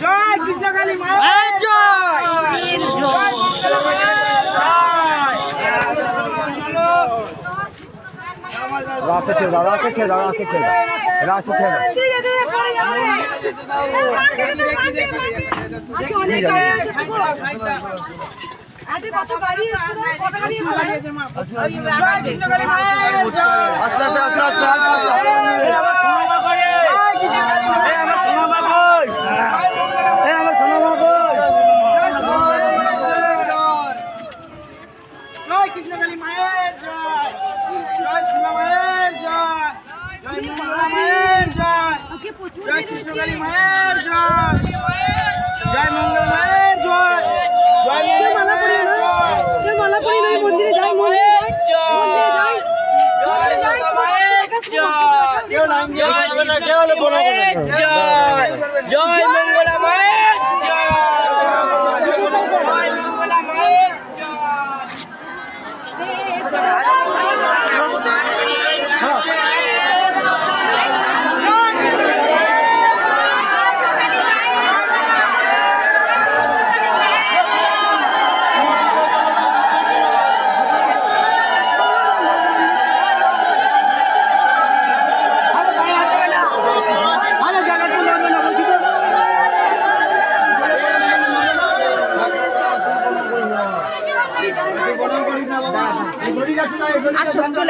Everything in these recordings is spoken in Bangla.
জয় কৃষ্ণকালী জয় রাস্তা ছেড়ে দাও রাস্তা ছেড়ে দাও রাস্তা ছেড়ে দাও রাস্তা ছেড়ে দাও জয় কৃষ্ণকালী জয় আস্তে আস্তে আস্তে কৃষ্ণকালী মা এই আমার সোনামা কই এই আমার সোনামা কই জয় কৃষ্ণকালী মায়ের জয় জয় সোনা মায়ের জয় জয় মায়ের জয় জয় কৃষ্ণকালী মায়ের জয় জয় মঙ্গল মায়ের জয় জয় মঙ্গল মায়ের জয় কেউ নাম দিয়ে যাবে জয় জয়। জয় জয় মঙ্গলা মায়ের জয় জয় মঙ্গলা মায়ের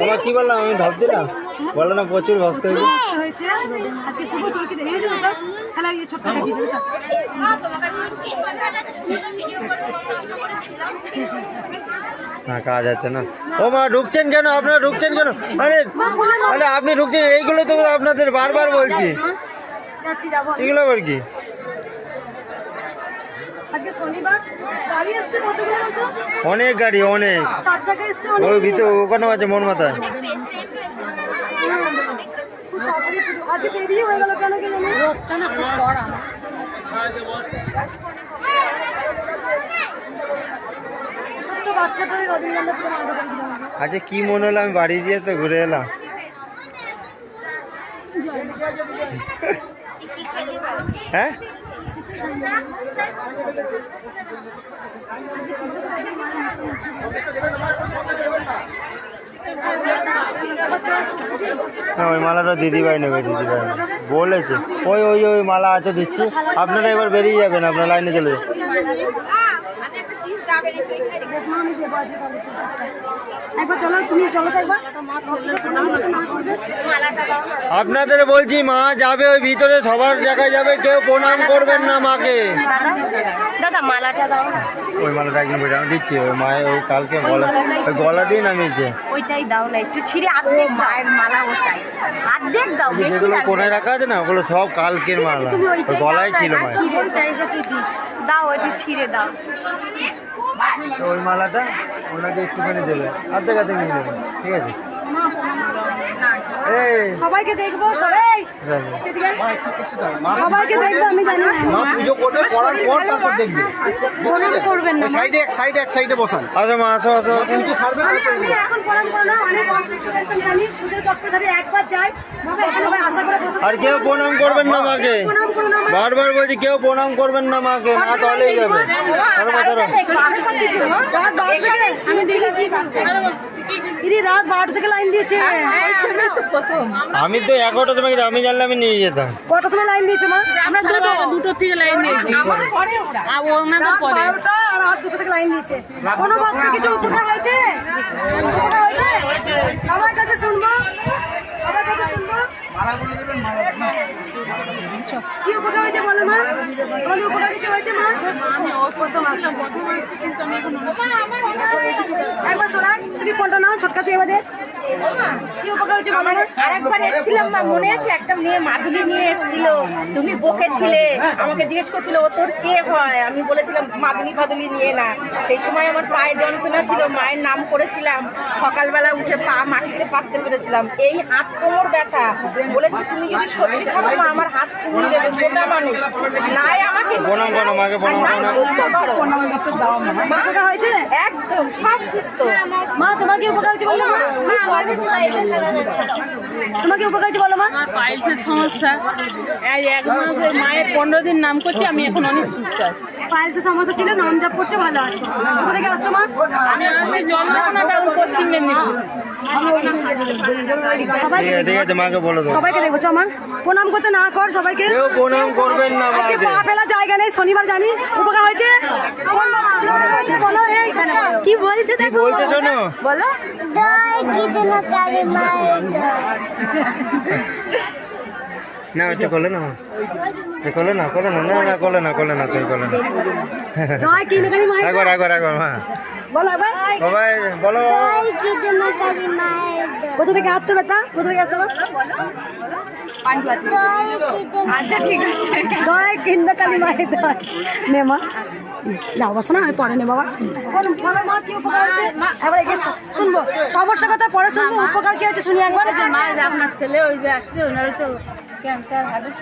তোমার কি বললাম? আমি ভাবছি না। বলো না প্রচুর ভক্ত হয়েছে। আজকে শুভ ওটা এই ওটা না কাজ আছে না। ও মা ঢুকছেন কেন? আপনারা ঢুকছেন কেন? আরে আরে আপনি ঢুকছেন এইগুলো তো আপনাদের বারবার বলছি। এগুলো আবার কি? আজকে শনিবার। গাড়ি এসছে কতগুলো মতো অনেক গাড়ি অনেক। চার চাকা এসছে ওই ভিতরে ওখানে আছে মন মাথায় খুব তাড়াতাড়ি পুজো। আজকে দেরি হয়ে গেল কেন কি জানি? রোদটা না খুব কড়া ছোট্ট বাচ্চাটারই রজনীগন্ধা পুরো মাথা করে দিলাম। আচ্ছা কি মনে হলো? আমি বাড়ি দিয়ে তো ঘুরে এলাম। হ্যাঁ? ওই মালাটা দিদিভাই নেবে, দিদিভাই বলেছে। ওই ওই ওই মালা আছে, দিচ্ছি। আপনারা এবার বেরিয়ে যাবেন, আপনার লাইনে চলে যাবেন। একবার চলো তুমি চলো একবার। প্রণাম করবে, মা করবে। আপনাদের বলছি মা যাবে ওই ভিতরে সবার জায়গায় যাবে কেউ প্রণাম করবেন না মাকে। দাদা দাদা মালাটা দাও। ওই মালাটা একদিন আমি দিচ্ছি ওই মায়ের ওই কালকে গলা ওই গলা দিয়ে নামিয়েছে ওইটাই দাও না একটু ছিঁড়ে মায়ের মালা ও চাইছে। দাও বেশি কোনায় রাখা আছে না ওগুলো সব কালকের মালা। ওই গলায় ছিল মায়ের। ছিঁড়ে চাইছে তুই দিস? দাও ওইটা ছিঁড়ে দাও। তো ওই মালাটা ওনাকে একটুখানি দেবে। অর্ধেক অর্ধেক নিয়ে নেবেন ঠিক আছে? সবাইকে দেখব সবাই। সবাইকে দেখব আমি জানি মা পুজো করবে করার পর তারপর দেখবে। প্রণাম করবেন না সাইডে এক সাইডে এক সাইডে বসান। আসো মা আসো আসো আসো। আমি আমি এখন প্রণাম করো না অনেক অসুস্থ হয়েছে আমি জানি। পুজোর চক্র একবার যাই বাবা এখন আশা করে বসে আর কেউ প্রণাম করবেন না মাকে। বারবার বলছি কেউ প্রণাম করবেন না মাকে মা তাহলেই যাবে। মা। ধরো রাত বারোটা থেকে রাত বারোটা লাইন দিয়েছে। আমি তো এগারোটা সময় গেছি, আমি জানলে আমি নিয়ে যেতাম। কটার সময় লাইন দিয়েছে মা? আমরা দুটো দুটো থেকে লাইন দিয়েছি। আর ওনাদের রাত পরে। বারোটা আর রাত দুটো থেকে লাইন দিয়েছে। কোনো বাচ্চা কিছু উপকার হয়েছে? উপকার হয়েছে? সবার কাছে শুনব। সবার কাছে শুনব। কি উপকার হয়েছে বলো মা? আমাদের উপকার কিছু হয়েছে মা? প্রথম আসছে। একবার তুমি ফোনটা নাও ছোটকা তুই আমাদের। না আরেকবার এসেছিলাম মা মনে আছে একটা মেয়ে মাদুলি নিয়ে এসেছিল। তুমি বকেছিলে আমাকে জিজ্ঞেস করছিল ও তোর কে হয়? আমি বলেছিলাম মাদুলি ফাদুলি নিয়ে না। সেই সময় আমার পায়ে যন্ত্রণা ছিল মায়ের নাম করেছিলাম। সকালবেলা উঠে পা মাটিতে পাততে পেরেছিলাম। এই হাত কোমর ব্যথা। বলেছি তুমি যদি সত্যি থাকো মা আমার হাত কুড়ি দেবে মোটা মানুষ। নাই আমাকে। সুস্থ করো। একদম সব সুস্থ। মা তোমার কি উপকার হয়েছে বলো মা তোমার কি উপকার বলো মা? পাইলসের সমস্যা। এক মাসের মায়ের পনেরো দিন নাম করছি, আমি এখন অনেক সুস্থ আছি। পাইলসের সমস্যা ছিল নাম জাপ করছে ভালো আছে। কোথা থেকে আসছো মা? আমি আসছি চন্দ্রকোনা টাউন পশ্চিম মেদিনীপুর সবাইকে ঠিক আছে মাকে বলে দেবো সবাইকে দেখব চ মা? প্রণাম করতে না কর সবাইকে। কেউ প্রণাম করবেন না আজকে পা ফেলা জায়গা নেই শনিবার জানি। উপকার হয়েছে? বলো এই কি বলছে কি বলছে শোনো। বলো। না একটু করলে না। এ করলে না করলে না না না করলে না করলে না তুমি করলে না। একবার মা। বলো সবাই বলো। কোথা থেকে কোথা আচ্ছা ঠিক আছে। দয় কিন্দা কালী মায়ের দয় নে মা। যাও বসো না আমি পরে নেব বাবা। এবার শুনব। সমস্যা কথা পরে শুনব উপকার কি হয়েছে শুনি একবার। যে আপনার ছেলে ওই যে আসছে ওনার হচ্ছে ক্যান্সার হার্টের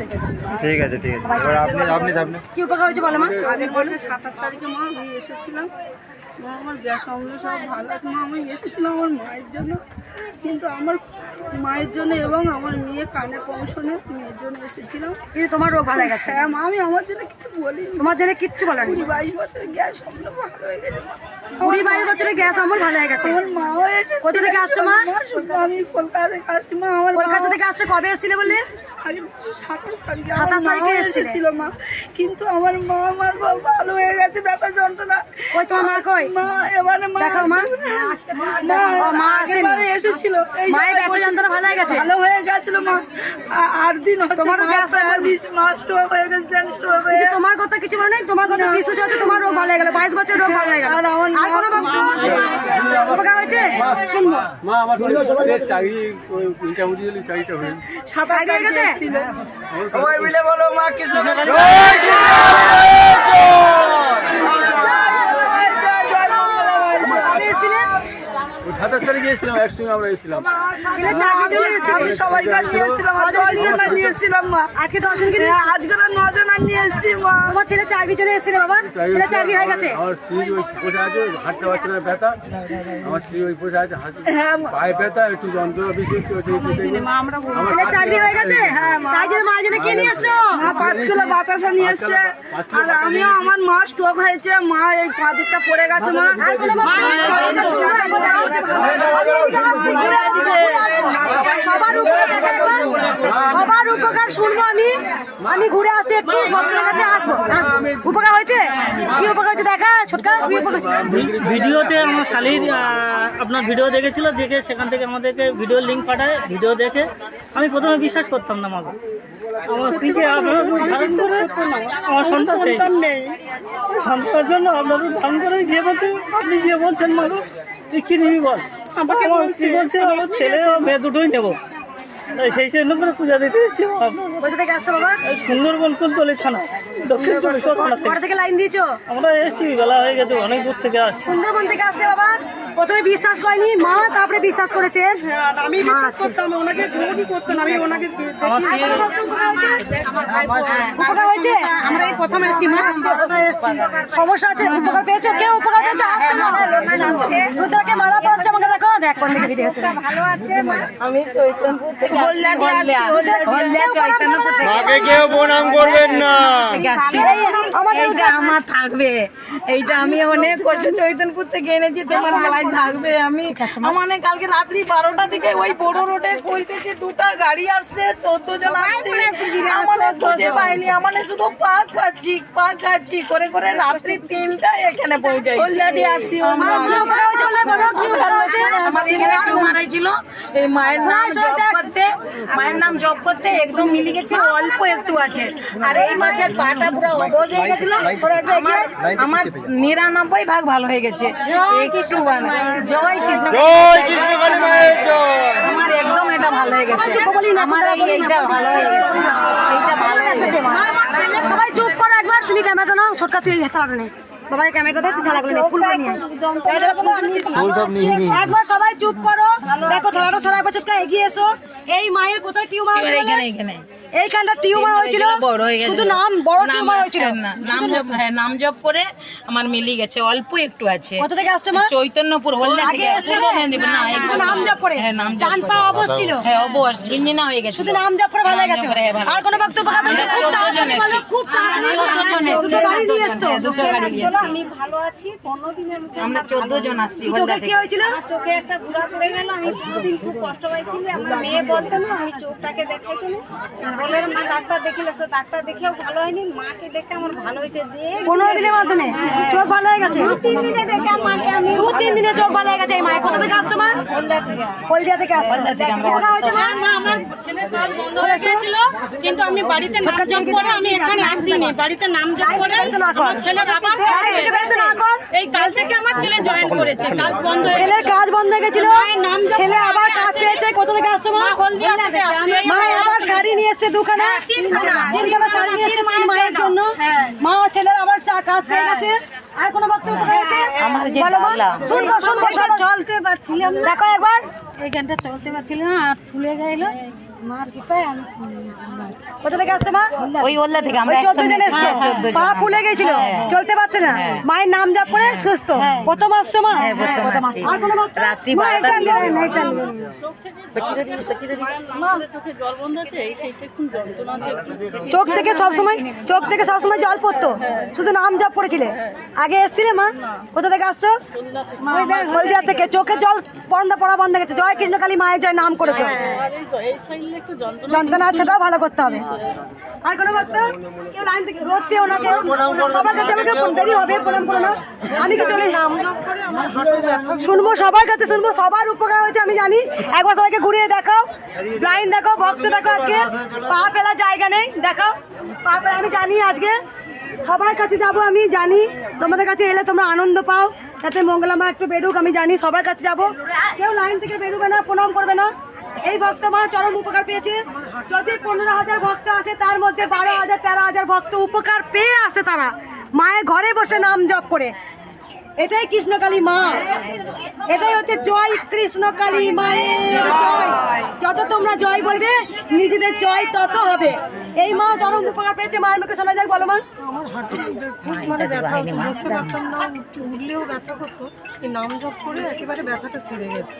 দেখেছে ঠিক আছে ঠিক আছে। এবার আপনি আপনি আপনি কি উপকার হয়েছে বলো মা? আগের মাসে সাতাশ তারিখে মা আমি এসেছিলাম। মা আমার গ্যাস অম্ল সব ভালো। আছে মা আমি এসেছিলাম আমার মায়ের জন্য। কিন্তু আমার মায়ের জন্য এবং আমার মেয়ে কানে পৌঁছনে মেয়ের জন্য এসেছিলাম। কিন্তু তোমার রোগ ভালো হয়ে গেছে। হ্যাঁ মা আমি আমার জন্য কিছু বলিনি। তোমার জন্য কিচ্ছু বলার নেই। কুড়ি বাইশ বছরের গ্যাস অম্ল ভালো হয়ে গেছে মা। কুড়ি বাইশ বছরের গ্যাস আমার ভালো হয়ে গেছে। কোথা থেকে আসছো মা? আমি কলকাতা থেকে আসছি মা আমার কলকাতা থেকে আসছে কবে এসেছিলে বললে? আগে সাতাশ তারিখে 27 আমার তারিখে মাও এসেছিলে? এসেছিল মা। কিন্তু আমার মা আমার ভালো হয়ে গেছে ব্যথা যন্ত্রণা। ওই তোমার মা কই? মা এবারে মা দেখো মা। মা ও, মা আসেনি। এবারে এসেছিল মায়ের ব্যথা যন্ত্রণা ভালো হয়ে গেছে? ভালো হয়ে গেছিল মা। দিন গ্যাস মা স্ট্রোক হয়ে গেছে স্ট্রোক হয়ে তোমার কথা কিছু মনে নেই? তোমার কথা কিছু তোমার রোগ ভালো হয়ে গেল বাইশ বছর রোগ ভালো হয়ে গেল। আর আমার আর কোনো উপকার হয়েছে? শুনব। মা আমার চাকরি মোটামুটি চাকরিটা হয়ে সাতাশ হয়ে গেছে? সবাই মিলে বলো মা কৃষ্ণ কবে এসেছিলে ওই সাতাশ তারিখে এসেছিলাম একসঙ্গে আমরা এসেছিলাম ছেলে এসেছিলে হ্যাঁ, বাবা ছেলে চাকরি হয়ে গেছে আমার স্ত্রী ওই বসে আছে হাতটা পাচ্ছে না ব্যথা আমার স্ত্রী ওই বসে আছে হাত হ্যাঁ মা পায়ে ব্যথা একটু যন্ত্রণা বেশি হচ্ছে ওটা একটু দেখবেন। আমার ছেলে চাকরি হয়ে গেছে হ্যাঁ, মা। তাই জন্য মায়ের জন্য কে নিয়ে এসছো মা পাঁচ কিলো বাতাসা নিয়ে এসছে আর আমিও আমার মা স্ট্রোক হয়েছে মা এই পা দিকটা পড়ে গেছে মা সবার উপকার সবার উপকার শুনব আমি। আমি ঘুরে আসি একটু ভক্তের কাছে আসব। উপকার হয়েছে? কি উপকার হয়েছে দেখা ছোটকা? ভিডিওতে আমার শালির আপনার ভিডিও দেখেছিল দেখে সেখান থেকে আমাদেরকে ভিডিও লিঙ্ক পাঠায় ভিডিও দেখে। আমি প্রথমে বিশ্বাস করতাম না মাকে আমার স্ত্রীকে আপনারা ধারণ করে আমার সন্তান নেই সন্তানের জন্য আপনাদের ধারণ করে গিয়ে বলছে আপনি গিয়ে বলছেন মাকে তুই কি নিবি বল? আমাকে বলছি বলছে আমার ছেলে মেয়ে দুটোই নেব। সেই জন্য করে পূজা দিতে এসেছি কোথা থেকে আসছো বাবা সুন্দরবন কুলতলি থানা দক্ষিণ চব্বিশ পরগনা থেকে থেকে লাইন দিয়েছ আমরা এসেছি বেলা হয়ে গেছে অনেক দূর থেকে আসছি সুন্দরবন থেকে আসছে বাবা প্রথমে বিশ্বাস করেনি মা তারপরে বিশ্বাস করেছে আমি বিশ্বাস করতাম ওনাকে করতাম আমি ওনাকে উপকার হয়েছে আমরা এই প্রথম এসেছি মা সমস্যা আছে উপকার পেয়েছ কেউ উপকার পেয়েছ রুদ্রাকে মালা পড়াচ্ছে আমাকে দেখো কোন দিকে ভিডিও হচ্ছে। ভালো আছে আমি চৈতন্যপুর থেকে আসছি মাকে কেউ প্রণাম করবেন না। আমাদের আমার থাকবে। এইটা আমি অনেক কষ্ট চৈতনপুর থেকে এনেছি তোমার মেলায় থাকবে। আমি মানে কালকে রাত্রি বারোটা থেকে ওই বড় রোডে দুটা গাড়ি আসছে চোদ্দ জন আসছে। আমার খুঁজে পাইনি শুধু পা খাচ্ছি পা খাচ্ছি। করে করে রাত্রি এখানে আসছি এখানে এই মায়ের নাম জপ করতে মায়ের নাম জপ করতে একদম মিলে গেছে অল্প একটু আছে। আর এই মাসের পাটা পুরো অবশ আমার আমার নিরানব্বই ভাগ ভালো হয়ে গেছে। একটু জয়। কৃষ্ণ জয় কৃষ্ণ কালী মায়ের জয়। আমার একদম এটা ভালো হয়ে গেছে। আমার এই- এইটা ভালো হয়ে গেছে। এইটা ভালো হয়ে গেছে। সবাই চুপ করো একবার তুমি ক্যামেরাটা নাও ছোটকা তুই থালাটা নে। বাবাই ক্যামেরাটা তুই থালাগুলো নিয়ে নিয়ে একবার সবাই চুপ করো। দেখো থালাটা সরাই বছর এগিয়ে এসো। এই মায়ের কোথায় টিউমার? এইখানে এইখানে এইখানটা টিউমার হয়েছিল? বড় হয়ে গেছে। শুধু নাম বড় টিউমার হয়েছিল? নাম জপ হ্যাঁ নাম। জপ করে আমার মিলিয়ে গেছে অল্প একটু আছে। কোথা থেকে আসছে মা? চৈতন্যপুর হলদা আগে থেকে? না একদম নাম জপ করে? হ্যাঁ নাম জপ পা অবশ ছিল? হ্যাঁ অবশ ঝিনঝিনা হয়ে গেছে শুধু নাম জপ করে ভালো হয়ে গেছে? নাম আর কোনো করবে না? খুব চোদ্দ জন তাড়াতাড়ি খুব জন এসছে। দুটো গাড়ি নিয়ে। হ্যাঁ। আমি ভালো আছি পনেরো দিনের মধ্যে আমরা চোদ্দ জন আসছি হলদা চোখে কি হয়েছিল? চোখে একটা ঘোরা পড়ে গেল আমি দুদিন খুব কষ্ট পাইছিল আমার মেয়ে বলতো আমি চোখটাকে দেখাইছিল বলে মা ডাক্তার দেখিল সে ডাক্তার দেখেও ভালো হয়নি। মাকে দেখে আমার ভালো হয়েছে দিয়ে পনেরো দিনের মাধ্যমে? চোখ ভালো হয়ে গেছে? তিন দিনে দেখে মাকে আমি দু তিন দিনে চোখ ভালো হয়ে গেছে এই মায়ের কোথা থেকে আসছো মা? থেকে। হলদিয়া থেকে আসছো? হলদিয়া থেকে আমরা হয়েছে মা? মা আমার ছেলে কাজ বন্ধ হয়ে কিন্তু আমি বাড়িতে নাম জপ করে আমি এখানে আসিনি। বাড়িতে নাম জপ করে আমার ছেলের আবার হয়ে। এই কাল থেকে আমার ছেলে জয়েন করেছে। কাজ বন্ধ হয়ে ছেলের কাজ বন্ধ হয়ে গেছিল। ছেলে আবার কাজ পেয়েছে। কোথা থেকে আসছো মা? হলদিয়া থেকে মা আবার শাড়ি নিয়ে এসছে দুখানা তিনখানা। শাড়ি নিয়ে এসছে তিন মায়ের জন্য। মা ও ছেলের আবার চা কাজ হয়ে। গেছে। আর কোনো বক্তব্য বলো মা শুনব শুনব। চলতে পারছিলাম দেখো একবার। এই গানটা চলতে পারছিলাম আর ফুলে গেল। মার কৃপায় আমি কোথা থেকে আসছো মা? ওই হলদা থেকে আমরা চোদ্দ জন এসছে। হ্যাঁ। পা ফুলে গেছিল। চলতে পারতে না। মায়ের নাম জপ করে সুস্থ। প্রথম আসছো মা। হ্যাঁ। আর কোনো রাত্রি চোখে থেকে সবসময় চোখ থেকে সব সময় জল পড়তো। শুধু নাম জপ করেছিলে। আগে এসছিলে মা? কোথা থেকে আসছো? হলদিয়া থেকে। চোখে জল বন্ধ পড়া বন্ধ গেছে। জয় কৃষ্ণ কালী মায়ের জয় নাম করেছ। আর এই তো- এই সাইডে একটু যন্ত্রণা যন্ত্রণা আছে সেটাও ভালো করতে হবে। আর কোনো বক্তব্য কেউ লাইন থেকে রোজ পেও না কেউ। সবার কাছে আমাকে দেরি হবে, প্রণাম করো আমি কি চলে শুনব সবার কাছে, শুনব সবার উপকার হয়েছে, আমি জানি। একবার সবাইকে ঘুরিয়ে দেখাও। লাইন দেখো, ভক্ত দেখো আজকে। পা ফেলার জায়গা নেই, দেখাও। পা ফেলা, আমি জানি আজকে। সবার কাছে যাব আমি, জানি। তোমাদের কাছে এলে তোমরা আনন্দ পাও। যাতে মঙ্গলামা একটু বেরুক, আমি জানি। সবার কাছে যাব। কেউ লাইন থেকে বেরোবে না, প্রণাম করবে না। এই ভক্ত মা চরম উপকার পেয়েছে। যদি পনেরো হাজার ভক্ত আসে, তার মধ্যে বারো হাজার, তেরো হাজার ভক্ত উপকার পেয়ে আসে তারা। মায়ের ঘরে বসে নাম জপ করে। এটাই কৃষ্ণকালী মা। এটাই হচ্ছে জয় কৃষ্ণকালী মায়ের জয়। যত তোমরা জয় বলবে নিজেদের জয় তত হবে। এই মা চরম উপকার পেয়েছে মায়ের মুখে শোনা যায় বলো মা। মানে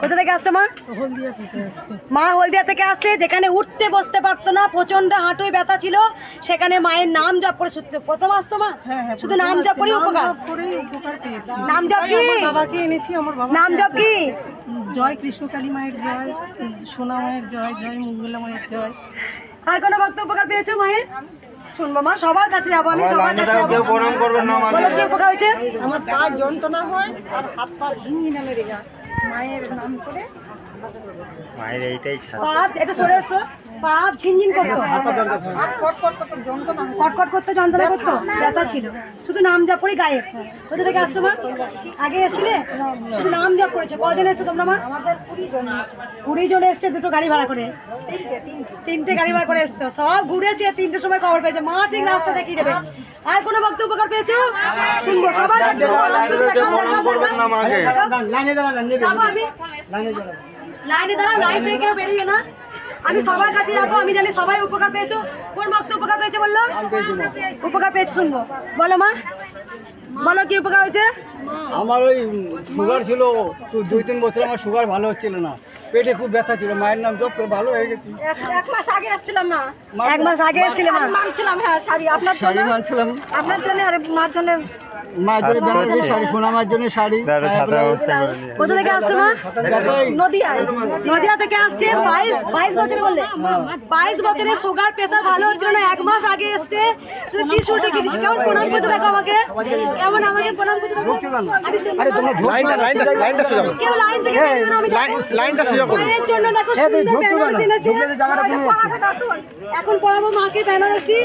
কোথা থেকে আসছে মা? হলদিয়া থেকে আসছে। মা হলদিয়া থেকে আসছে যেখানে উঠতে বসতে পারতো না প্রচণ্ড হাঁটুই ব্যথা ছিল সেখানে মায়ের নাম জপ করে প্রথম আসতো মা? শুধু নাম জপ করে উপকার? করে উপকার পেয়েছি। নাম জপ কি? বাবাকে এনেছি আমার বাবা নাম জপ কি? জয় কৃষ্ণকালী মায়ের জয় সোনা মায়ের জয় জয় মঙ্গলা মায়ের জয়। আর কোনো ভক্ত উপকার পেয়েছ মায়ের? শুনব মা সবার কাছে যাব আমি সবার কাছে যাব। প্রণাম করবেন না আমাকে। বলো কি উপকার হয়েছে? আমার পা যন্ত্রণা হয় আর হাত পা ঝিঙিয়ে নামে যায়। মায়ের নাম করে মায়ের এইটাই পা একটু সরে এসো। পা ঝিনঝিন করতো। কটকট কত যন্ত্রণা হয় কটকট করতে যন্ত্রণা করতো। ব্যথা ছিল। শুধু নাম জপ করে গায়ে। কোথা থেকে আসছো মা? আগে এসছিলে? শুধু নাম জপ করেছ। কজন এসছো তোমরা মা? আমাদের কুড়ি জন এসছে। দুটো গাড়ি ভাড়া করে। তিনটে গাড়ি ভাড়া করে এসছো। সব ঘুরেছে তিনটের সময় খবর পেয়েছে। মা ঠিক রাস্তা দেখিয়ে দেবে। আর কোনো ভক্ত উপকার পেয়েছ? শুনব। সবার লাইনে দাঁড়াও লাইন থেকে কেউ বেরিয়ে না। আমি সবার কাছে যাব আমি জানি সবাই উপকার পেয়েছ। কোন ভক্ত উপকার পেয়েছে বলল? উপকার পেয়েছে শুনব। বলো মা। বলো কি উপকার হয়েছে? আমার ওই সুগার ছিল তো দুই তিন বছর আমার সুগার ভালো হচ্ছিল না। পেটে খুব ব্যথা ছিল মায়ের নাম জপ করে ভালো হয়ে গেছি। এক মাস আগে আসছিলাম না এক মাস আগে এসেছিলে মা। মানছিলাম হ্যাঁ শাড়ি। আপনার জন্য মানছিলাম। আপনার জন্য আর মার জন্য আচ্ছা, বেনারসি। শাড়ি সোনা মায়ের জন্য শাড়ি দাদা সাথে ব্যবস্থা করে নিয়ে। কোথা থেকে আসছো মা? যাতে- নদিয়া থেকে আসছে বাইশ বাইশ বছর বললে। বাইশ বছরে সুগার প্রেসার ভালো হচ্ছিল না এক মাস আগে এসছে। শুধু ত্রিশুলটা কিনেছি কেমন প্রণাম করতে দেখো আমাকে? কেমন আমাকে প্রণাম করতে দেখো? আরে সুন্দর লাইনটা লাইনটা লাইনটা সোজা করো। কেউ লাইন থেকে বেরিয়ে না, আমি লাইন- লাইনটা সোজা করো। মায়ের জন্য দেখো সুন্দর বেনারসি এনেছে। এখন পড়াবো মাকে বেনারসি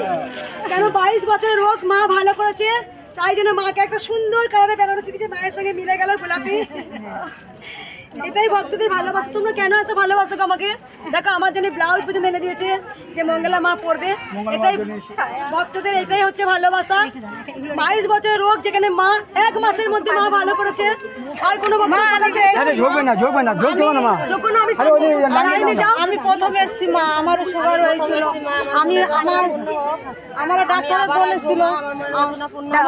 কেন বাইশ বছরের রোগ মা ভালো করেছে। তাই জন্য মাকে একটা সুন্দর কালারে বেনারসি কিছু মায়ের সঙ্গে মিলে গেল গোলাপি। এটাই ভক্তদের ভালোবাসা। তোমরা কেন এত ভালোবাসো আমাকে? দেখো আমার জন্য ব্লাউজ পর্যন্ত এনে দিয়েছে যে মঙ্গলা মা পরবে। এটাই ভক্তদের এটাই হচ্ছে ভালোবাসা। বাইশ বছরের রোগ যেখানে মা এক মাসের মধ্যে মা ভালো করেছে আর কোনো আমি প্রথম এসেছি মা আমার সুগার হয়েছিল। আমি আমার আমার ডাক্তার বলেছিল কেউ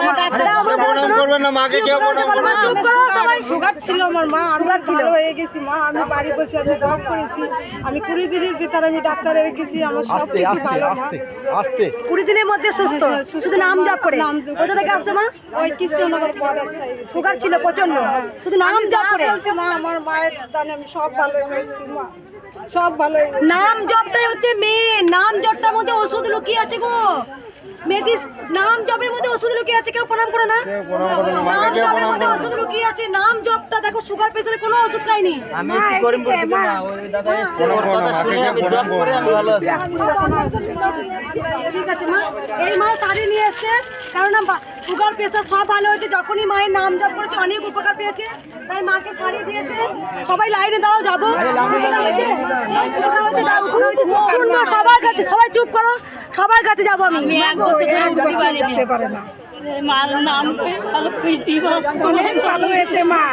প্রণাম করবেন না মাকে কেউ প্রণাম করবেন না। চুপ করো সবাই সুগার ছিল আমার মা আমি ভালো হয়ে গেছি মা আমি বাড়ি বসে আমি জব করেছি আমি কুড়ি দিনের ভিতরে আমি ডাক্তারে গেছি আমার সব কিছু ভালো আস্তে কুড়ি দিনের মধ্যে সুস্থ শুধু নাম জপ করে। কোথা থেকে আসছে মা? ওই কৃষ্ণনগর সুগার ছিল প্রচণ্ড শুধু নাম জপ করে। মা আমার মায়ের দানে আমি সব ভালো হয়েছি মা। সব ভালো নাম জপটাই হচ্ছে মেয়ে নাম জপটার মধ্যে ওষুধ লুকিয়ে আছে গো। মেডিস নাম জপের মধ্যে ওষুধ লুকিয়ে আছে কেউ প্রণাম করো না। নাম জপের মধ্যে ওষুধ লুকিয়ে আছে নাম জপটা দেখো সুগার প্রেসারে কোনো ওষুধ খাইনি আমি কি করি বলতে মা ওই দাদা প্রণাম করো মাকে কেউ প্রণাম করবেন ভালো আছি। ঠিক আছে মা। এই মা শাড়ি নিয়ে এসছে কারণ সুগার প্রেসার সব ভালো হয়েছে যখনই মায়ের নাম জপ করেছে অনেক উপকার পেয়েছে। তাই মাকে শাড়ি দিয়েছে সবাই লাইনে যাব। দাও। শুনব সবার কাছে সবাই চুপ করো সবার কাছে যাব আমি। বছর ধরে মার নাম ভালো খুশি হয়েছে মা।